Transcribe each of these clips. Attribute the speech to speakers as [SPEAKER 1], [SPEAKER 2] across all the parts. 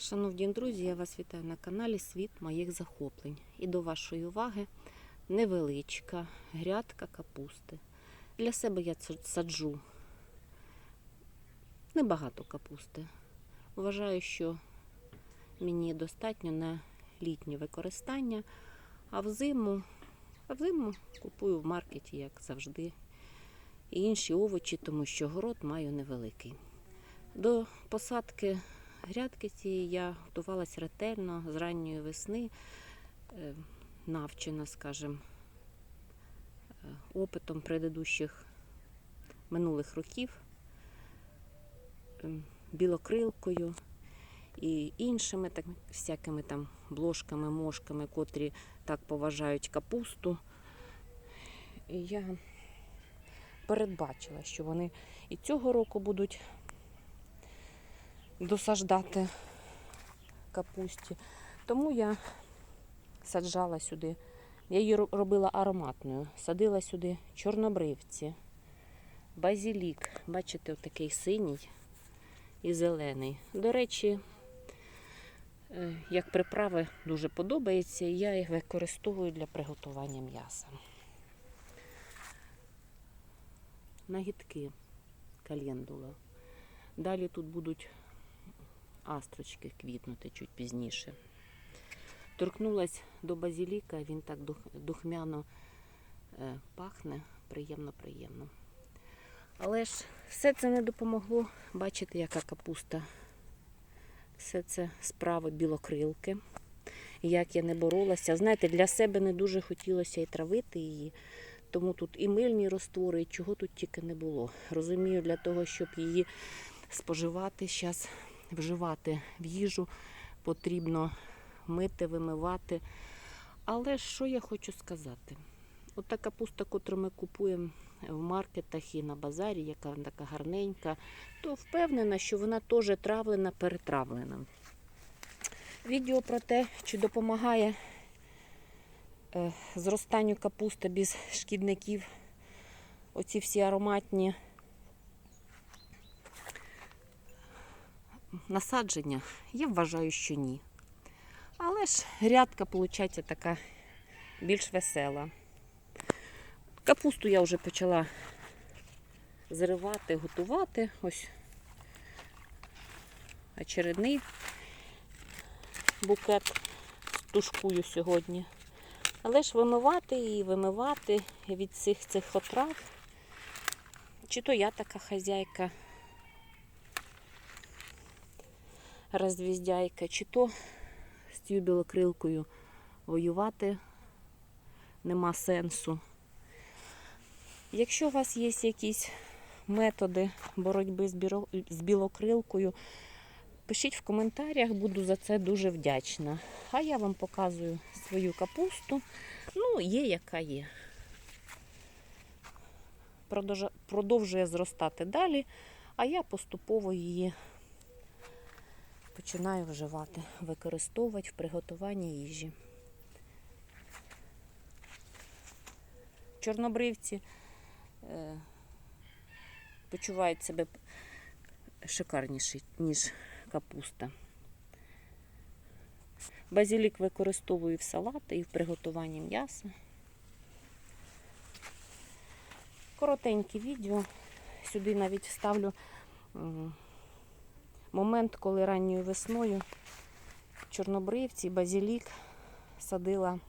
[SPEAKER 1] Шановні друзі, я вас вітаю на каналі Світ моїх захоплень. І до вашої уваги невеличка грядка капусти. Для себе я саджу небагато капусти. Вважаю, що мені достатньо на літнє використання, а взиму, а взиму купую в маркеті, як завжди, і інші овочі, тому що город маю невеликий. До посадки грядки цієї я готувалась ретельно з ранньої весни, е, навчена, скажімо, е, опитом предыдущих минулих років, ем, білокрилкою і іншими так, всякими там блошками, мошками, котрі так поважають капусту. І я передбачила, що вони і цього року будуть досаждати капусті. Тому я саджала сюди. Я її робила ароматною. Садила сюди чорнобривці, базілік. Бачите, отакий синій і зелений. До речі, е, як приправи дуже подобається, і я їх використовую для приготування м'яса. Нагідки календула. Далі тут будуть астрочки квітнути чуть пізніше. Торкнулась до базіліка, він так духмяно е, пахне, приємно-приємно. Але ж все це не допомогло. Бачите, яка капуста. Все це справи білокрилки. Як я не боролася. Знаєте, для себе не дуже хотілося і травити її. Тому тут і мильні роствори, і чого тут тільки не було. Розумію, для того, щоб її споживати, зараз вживати в їжу, потрібно мити, вимивати. Але що я хочу сказати? Ота капуста, яку ми купуємо в маркетах і на базарі, яка така гарненька, то впевнена, що вона теж травлена, перетравлена. Відео про те, чи допомагає е, зростанню капусти без шкідників, оці всі ароматні насадження, я вважаю, що ні. Але ж грядка, виходить, така більш весела. Капусту я вже почала зривати, готувати. Ось очередний букет тушкую сьогодні. Але ж вимивати і вимивати від цих цих отрав. Чи то я така хазяйка, розвіздяйка, чи то з цією білокрилкою воювати нема сенсу. Якщо у вас є якісь методи боротьби з білокрилкою, пишіть в коментарях, буду за це дуже вдячна. А я вам показую свою капусту. Ну, є яка є. Продовжує зростати далі, а я поступово її починаю вживати, використовувати в приготуванні їжі. Чорнобривці е, почувають себе шикарніше, ніж капуста. Базилік використовую в салати і в приготуванні м'яса. Коротеньке відео. Сюди навіть вставлю м, момент, коли ранньою весною чорнобривці, базилік садила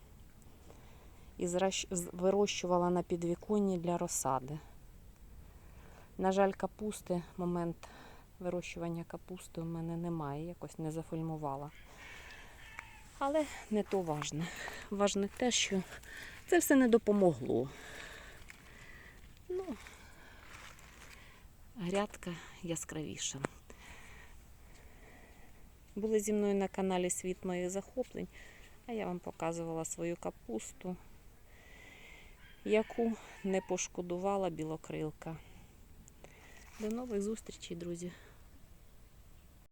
[SPEAKER 1] і вирощувала на підвіконні для розсади. На жаль, капусти, момент вирощування капусти у мене немає, якось не зафільмувала. Але не то важне. Важне те, що це все не допомогло. Ну, грядка яскравіша. Були зі мною на каналі Світ моїх захоплень, а я вам показувала свою капусту, яку не пошкодувала білокрилка. До нових зустрічей, друзі!